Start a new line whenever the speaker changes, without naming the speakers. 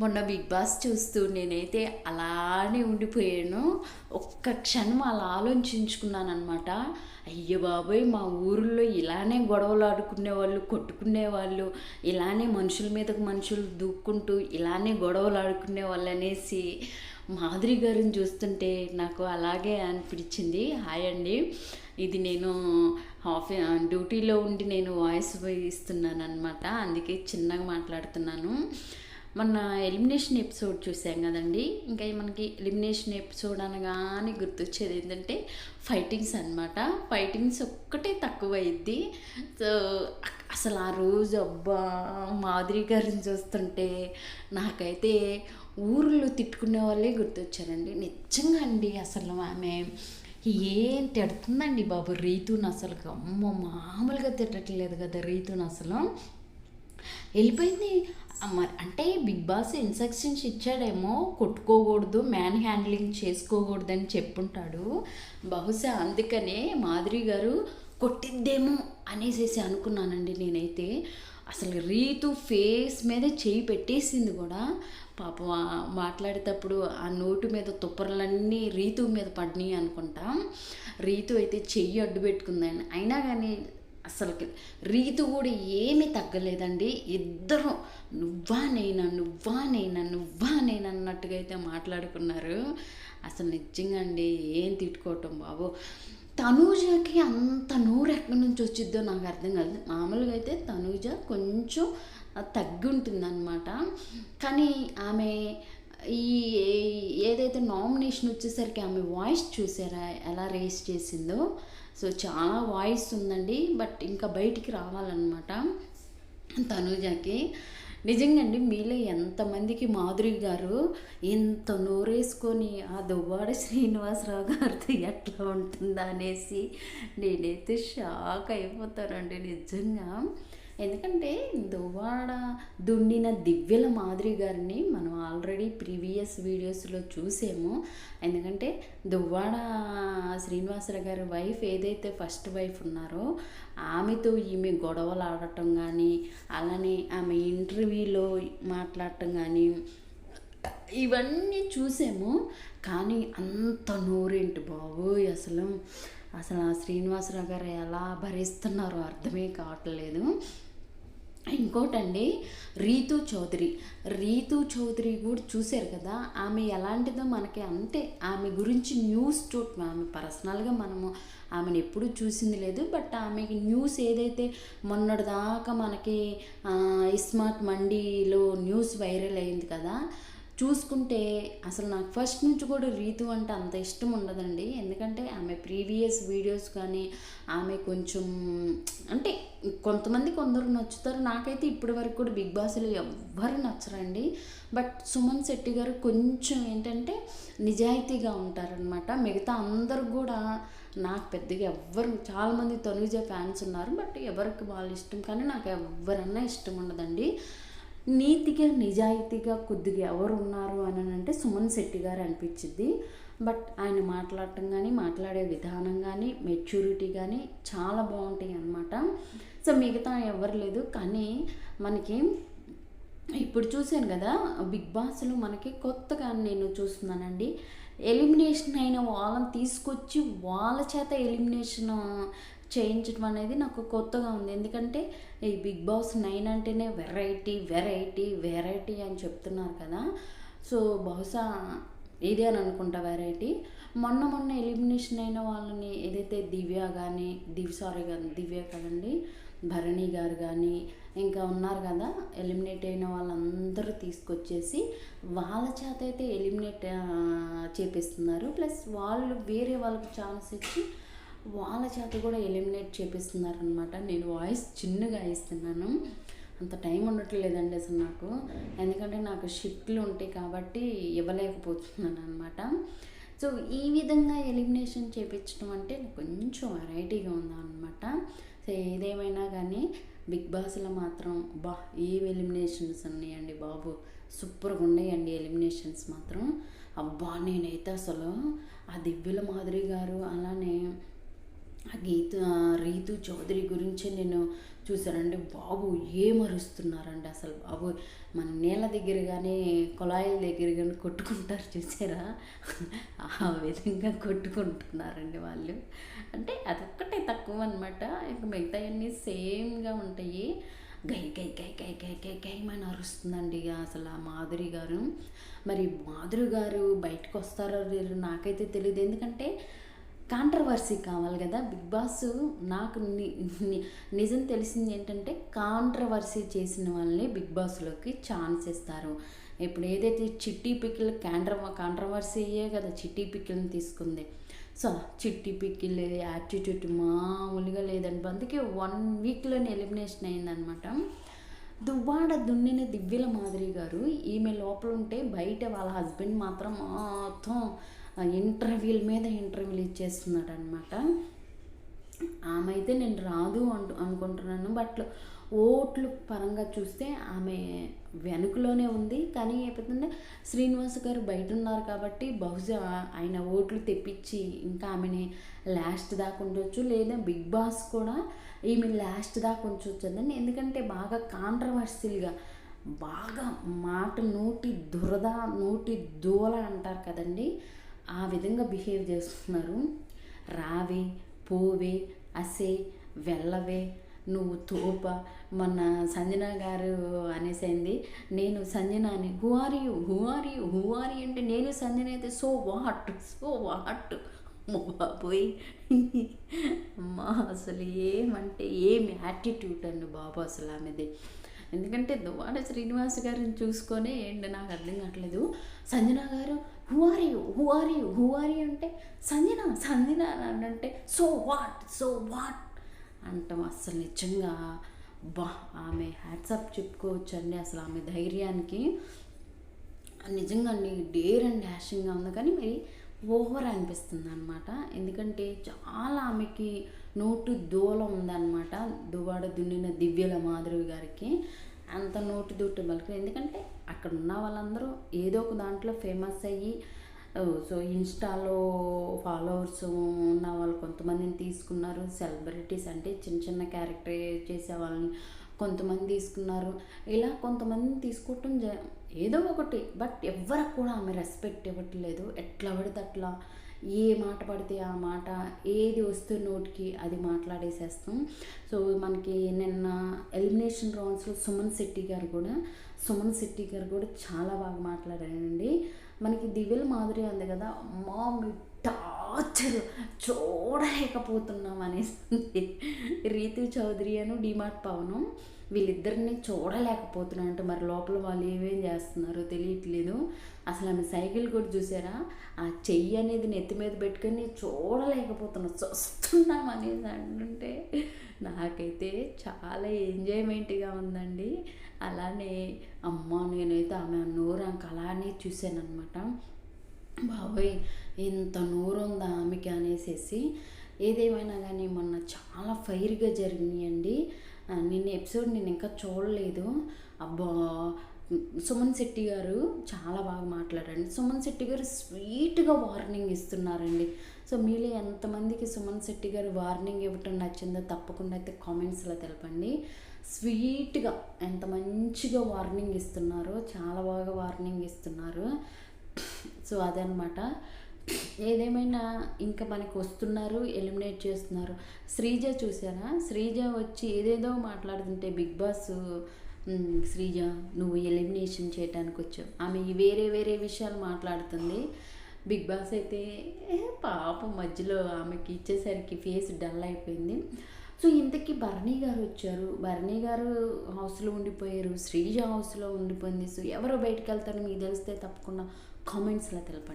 మొన్న big boss చూస్తూ నేనైతే అలానే ఉండిపోయాను. ఒక్క క్షణం అలా ఆలోచించుకున్నాను అనమాట బాబోయ్ మా ఊరిలో ఇలానే గొడవలు ఆడుకునే వాళ్ళు కొట్టుకునే వాళ్ళు ఇలానే మనుషుల మీదకు మనుషులు దూక్కుంటూ ఇలానే గొడవలు ఆడుకునే వాళ్ళు అనేసి మాధురి గారిని చూస్తుంటే నాకు అలాగే అనిపించింది. హాయ్ అండి. ఇది నేను హాఫ్ డ్యూటీలో ఉండి నేను వాయిస్ ఇస్తున్నాను అనమాట అందుకే చిన్నగా మాట్లాడుతున్నాను. మొన్న ఎలిమినేషన్ ఎపిసోడ్ చూసాం కదండి. ఇంకా మనకి ఎలిమినేషన్ ఎపిసోడ్ అనగానే గుర్తొచ్చేది ఏంటంటే ఫైటింగ్స్ అనమాట ఫైటింగ్స్ ఒక్కటే తక్కువ సో అసలు ఆ రోజు అబ్బా మాధురి గారిని చూస్తుంటే నాకైతే ఊర్లో తిట్టుకునే వాళ్ళే గుర్తొచ్చారండి. నిజంగా అండి అసలు ఆమె ఏం తిడుతుందండి బాబు రీతుని అసలు అమ్మ మామూలుగా తిట్టట్లేదు కదా రీతుని అసలు. వెళ్ళిపోయింది. మరి అంటే బిగ్ బాస్ ఇన్స్ట్రక్షన్స్ ఇచ్చాడేమో కొట్టుకోకూడదు మ్యాన్ హ్యాండ్లింగ్ చేసుకోకూడదు అని చెప్పుంటాడు. బహుశా అందుకనే మాధురి గారు కొట్టిద్దేమో అనేసేసి అనుకున్నానండి నేనైతే. అసలు రీతు ఫేస్ మీద చేయి పెట్టేసింది కూడా. పాప మాట్లాడేటప్పుడు ఆ నోటు మీద తుప్పరలన్నీ రీతు మీద పడినాయి అనుకుంటా. రీతు అయితే చెయ్యి అడ్డు పెట్టుకుందని అయినా కానీ అసలుకి రీతు కూడా ఏమీ తగ్గలేదండి. ఇద్దరు నువ్వా నేనా నువ్వా నేనా నువ్వా నేను అన్నట్టుగా అయితే మాట్లాడుకున్నారు. అసలు నిజంగా అండి ఏం తిట్టుకోవటం బాబు. తనూజకి అంత నూరు ఎక్కడి నుంచి వచ్చిద్దో నాకు అర్థం కాదు. మామూలుగా అయితే తనూజ కొంచెం తగ్గి ఉంటుందన్నమాట. కానీ ఆమె ఈ ఏదైతే నామినేషన్ వచ్చేసరికి ఆమె వాయిస్ చూసారా? ఎలా రేస్ చేసిందో? సో చాలా వాయిస్ ఉందండి బట్ ఇంకా బయటికి రావాలన్నమాట తనూజకి. నిజంగా అండి మీలో ఎంతమందికి మాధురి గారు ఇంత నోరేసుకొని ఆ దువ్వాడ శ్రీనివాసరావు గారితో ఎట్లా ఉంటుందా అనేసి నేనైతే షాక్ అయిపోతానండి నిజంగా. ఎందుకంటే దువ్వాడ దుండిన దివ్యల మాదిరి గారిని మనం ఆల్రెడీ ప్రీవియస్ వీడియోస్లో చూసాము. ఎందుకంటే దువ్వాడ శ్రీనివాసరావు గారి వైఫ్ ఏదైతే ఫస్ట్ వైఫ్ ఉన్నారో ఆమెతో ఈమె గొడవలు ఆడటం కానీ అలానే ఆమె ఇంటర్వ్యూలో మాట్లాడటం కానీ ఇవన్నీ చూసాము. కానీ అంత నోరేంటి బాబోయ్ అసలు. అసలు ఆ శ్రీనివాసరావు గారు ఎలా భరిస్తున్నారో అర్థమే కావట్లేదు. ఇంకోటండి రీతు చౌదరి. రీతు చౌదరి కూడా చూశారు కదా ఆమె ఎలాంటిదో మనకి అంతే. ఆమె గురించి న్యూస్ చూడ ఆమె పర్సనల్గా మనము ఆమెను ఎప్పుడూ చూసింది లేదు బట్ ఆమెకి న్యూస్ ఏదైతే మొన్నటిదాకా మనకి ఇస్మార్ట్ మండీలో న్యూస్ వైరల్ అయింది కదా చూసుకుంటే అసలు నాకు ఫస్ట్ నుంచి కూడా రీతు అంటే అంత ఇష్టం ఉండదండి. ఎందుకంటే ఆమె ప్రీవియస్ వీడియోస్ కానీ ఆమె కొంచెం అంటే కొంతమంది కొందరు నచ్చుతారు. నాకైతే ఇప్పటి వరకు కూడా బిగ్ బాస్లో ఎవ్వరు నచ్చరండి. బట్ సుమన్ శెట్టి గారు కొంచెం ఏంటంటే నిజాయితీగా ఉంటారనమాట మిగతా అందరు కూడా నాకు పెద్దగా ఎవ్వరు చాలామంది తనుజ ఫ్యాన్స్ ఉన్నారు. బట్ ఎవరికి వాళ్ళు ఇష్టం కానీ నాకు ఎవరన్నా ఇష్టం ఉండదండి. నీతిగా నిజాయితీగా కొద్దిగా ఎవరు ఉన్నారు అని అంటే సుమన్ శెట్టి గారు అనిపించింది బట్ ఆయన మాట్లాడటం కానీ మాట్లాడే విధానం కానీ మెచ్యూరిటీ కానీ చాలా బాగుంటాయి అన్నమాట. సో మిగతా ఎవరు లేదు. కానీ మనకి ఇప్పుడు చూశాను కదా బిగ్ బాస్లో మనకి కొత్తగా నేను చూస్తున్నానండి. ఎలిమినేషన్ అయిన వాళ్ళని తీసుకొచ్చి వాళ్ళ చేత ఎలిమినేషన్ చేయించడం అనేది నాకు కొత్తగా ఉంది. ఎందుకంటే ఈ బిగ్ బాస్ నైన్ అంటేనే వెరైటీ వెరైటీ వెరైటీ అని చెప్తున్నారు కదా. సో బహుశా ఇదే అని అనుకుంటా వెరైటీ. మొన్న మొన్న ఎలిమినేషన్ అయిన వాళ్ళని ఏదైతే దివ్య కానీ దివ్ సారీ కానీ దివ్య కదండి భరణి గారు కానీ ఇంకా ఉన్నారు కదా ఎలిమినేట్ అయిన వాళ్ళందరూ తీసుకొచ్చేసి వాళ్ళ చేత అయితే ఎలిమినేట్ చేపిస్తున్నారు. ప్లస్ వాళ్ళు వేరే వాళ్ళకి ఛాన్స్ ఇచ్చి వాళ్ళ చేత కూడా ఎలిమినేట్ చేపిస్తున్నారనమాట నేను వాయిస్ చిన్నగా ఇస్తున్నాను. అంత టైం ఉండట్లేదండి అసలు నాకు. ఎందుకంటే నాకు షిఫ్ట్లు ఉంటాయి కాబట్టి ఇవ్వలేకపోతున్నాను అనమాట సో ఈ విధంగా ఎలిమినేషన్ చేపించడం అంటే కొంచెం వెరైటీగా ఉందన్నమాట. సో ఏదేమైనా కానీ బిగ్ బాస్లో మాత్రం బా ఏం ఎలిమినేషన్స్ ఉన్నాయండి బాబు. సూపర్గా ఉన్నాయండి ఎలిమినేషన్స్ మాత్రం. అబ్బా నేనైతే అసలు ఆ దివ్యుల మాదిరి గారు అలానే ఆ గీత రీతు చౌదరి గురించి నేను చూశానండి. బాబు ఏమరుస్తున్నారండి అసలు బాబు. మన నీళ్ళ దగ్గర కానీ కుళాయిల దగ్గర కానీ కొట్టుకుంటారు చూసారా? ఆ విధంగా కొట్టుకుంటున్నారండి వాళ్ళు. అంటే అదొక్కటే తక్కువ అనమాట ఇంక మిగతావన్నీ సేమ్గా ఉంటాయి. గై గై గై గై గై గై గైమని అరుస్తుందండి ఇక అసలు ఆ మాధురి గారు. మరి మాధురి గారు బయటకు వస్తారో లేరు నాకైతే తెలియదు ఎందుకంటే కాంట్రవర్సీ కావాలి కదా. బిగ్ బాస్ నాకు ని- నిజం తెలిసింది ఏంటంటే కాంట్రవర్సీ చేసిన వాళ్ళని బిగ్ బాస్లోకి ఛాన్స్ ఇస్తారు. ఇప్పుడు ఏదైతే చిట్టి పిక్కిల్ కాంట్ర కాంట్రవర్సీ అయ్యే కదా చిట్టి పిక్కిల్ని తీసుకుంది. సో చిట్టి పిక్కిల్ యాటిట్యూడ్ మామూలుగా లేదండి. అందుకే వన్ వీక్లోనే ఎలిమినేషన్ అయిందనమాట దువ్వాడ దున్నిన దివ్యల మాదిరి గారు ఈమె లోపల ఉంటే బయట వాళ్ళ హస్బెండ్ మాత్రం మొత్తం ఇంటర్వ్యూల మీద ఇంటర్వ్యూలు ఇచ్చేస్తున్నాడు అనమాట ఆమె అయితే నేను రాదు అంటు అనుకుంటున్నాను. బట్ ఓట్లు పరంగా చూస్తే ఆమె వెనుకలోనే ఉంది. కానీ ఏమైందంటే శ్రీనివాస్ గారు బయట ఉన్నారు కాబట్టి బహుశా ఆయన ఓట్లు తెప్పించి ఇంకా ఆమెని లాస్ట్ దాకా ఉండొచ్చు. లేదా బిగ్ బాస్ కూడా ఈమె లాస్ట్ దాకా ఉంచొచ్చండి ఎందుకంటే బాగా కాంట్రవర్సిల్గా బాగా మాట నోటి దురద నోటి దూల అంటారు కదండి. ఆ విధంగా బిహేవ్ చేస్తున్నారు. రావే పోవే అసే వెళ్ళవే నువ్వు తోప మన సంజన గారు అనేసింది నేను సంజనాని who are you who are you who are you అంటే నేను సంజన అయితే సో వాట్ సో వాట్ బాబోయ్ అమ్మా అసలు ఏమంటే ఏమి యాటిట్యూడ్ అండి బాబు అసలు ఆమెది. ఎందుకంటే దువాడ శ్రీనివాస్ గారిని చూసుకొని ఏంటి నాకు అర్థం కావట్లేదు. సంజన గారు who are you who are you who are you అంటే సంజన సంజన అని అంటే సో వాట్ సో వాట్ అంటాం అసలు నిజంగా. బా ఆమె హ్యాట్సప్ చెప్పుకోవచ్చండి అసలు ఆమె ధైర్యానికి. నిజంగా అండి డేర్ అండ్ డాషింగ్గా ఉంది కానీ మరి ఓవర్ అనిపిస్తుంది అనమాట ఎందుకంటే చాలా ఆమెకి నోటు దూలం ఉందన్నమాట. దువాడ దున్నిన దివ్యల మాధురి గారికి అంత నోటు దూటు బలికి. ఎందుకంటే అక్కడ ఉన్న వాళ్ళందరూ ఏదో ఒక దాంట్లో ఫేమస్ అయ్యి సో ఇన్స్టాలో ఫాలోవర్స్ ఉన్న వాళ్ళు కొంతమందిని తీసుకున్నారు. సెలబ్రిటీస్ అంటే చిన్న చిన్న క్యారెక్టర్ చేసే వాళ్ళని కొంతమంది తీసుకున్నారు. ఇలా కొంతమందిని తీసుకోవటం జ ఏదో ఒకటి. బట్ ఎవ్వరికి కూడా ఆమె రెస్పెక్ట్ ఇవ్వట్లేదు. ఎట్లా పడితే అట్లా. ఏ మాట పడితే ఆ మాట ఏది వస్తే నోటికి అది మాట్లాడేసేస్తాం. సో మనకి నిన్న ఎలిమినేషన్ రౌండ్స్లో సుమన్ శెట్టి గారు కూడా సుమన్ శెట్టి గారు కూడా చాలా బాగా మాట్లాడారండి. మనకి దివ్యల మాధురి ఉంది కదా మామూలు టార్చర్ చూడలేకపోతున్నాం అనేసి. రీతు చౌదరి అను డిమార్ట్ పవనం. వీళ్ళిద్దరిని చూడలేకపోతున్నాం అంటే మరి లోపల వాళ్ళు ఏమేం చేస్తున్నారో తెలియట్లేదు. అసలు ఆమె సైకిల్ కూడా చూసారా? ఆ చెయ్యి అనేది నెత్తి మీద పెట్టుకొని చూడలేకపోతున్నా. చూస్తున్నాం అనేది అంటుంటే నాకైతే చాలా ఎంజాయ్మెంట్గా ఉందండి. అలానే అమ్మ నేనైతే ఆమె నోరు అంక అలానే చూశానమాట అనమాట బాబోయ్ ఎంత నోరుందా ఆమెకి అనేసేసి. ఏదేమైనా కానీ మొన్న చాలా ఫైర్గా జరిగినాయండి. నిన్న ఎపిసోడ్ నేను ఇంకా చూడలేదు. అబ్బా! సుమన్ శెట్టి గారు చాలా బాగా మాట్లాడండి సుమన్ శెట్టి గారు స్వీట్గా వార్నింగ్ ఇస్తున్నారండి. సో మీలో ఎంతమందికి సుమన్ శెట్టి గారు వార్నింగ్ ఇవ్వటం నచ్చిందో తప్పకుండా అయితే కామెంట్స్లో తెలపండి. స్వీట్గా ఎంత మంచిగా వార్నింగ్ ఇస్తున్నారో చాలా బాగా వార్నింగ్ ఇస్తున్నారు. సో అదనమాట ఏదేమైనా ఇంకా మనకు వస్తున్నారు ఎలిమినేట్ చేస్తున్నారు. శ్రీజ చూసారా శ్రీజ వచ్చి ఏదేదో మాట్లాడుతుంటే బిగ్ బాస్ శ్రీజ నువ్వు ఎలిమినేషన్ చేయడానికి వచ్చావు. ఆమె వేరే వేరే విషయాలు మాట్లాడుతుంది. బిగ్ బాస్ అయితే పాపం మధ్యలో ఆమెకి ఇచ్చేసరికి ఫేస్ డల్ అయిపోయింది. సో ఇంతకీ భరణి గారు వచ్చారు. భరణి గారు హౌస్లో ఉండిపోయారు. శ్రీజ హౌస్లో ఉండిపోయింది. సో ఎవరు బయటకు వెళ్తారో మీకు తెలిస్తే తప్పకుండా కామెంట్స్లో తెలపండి.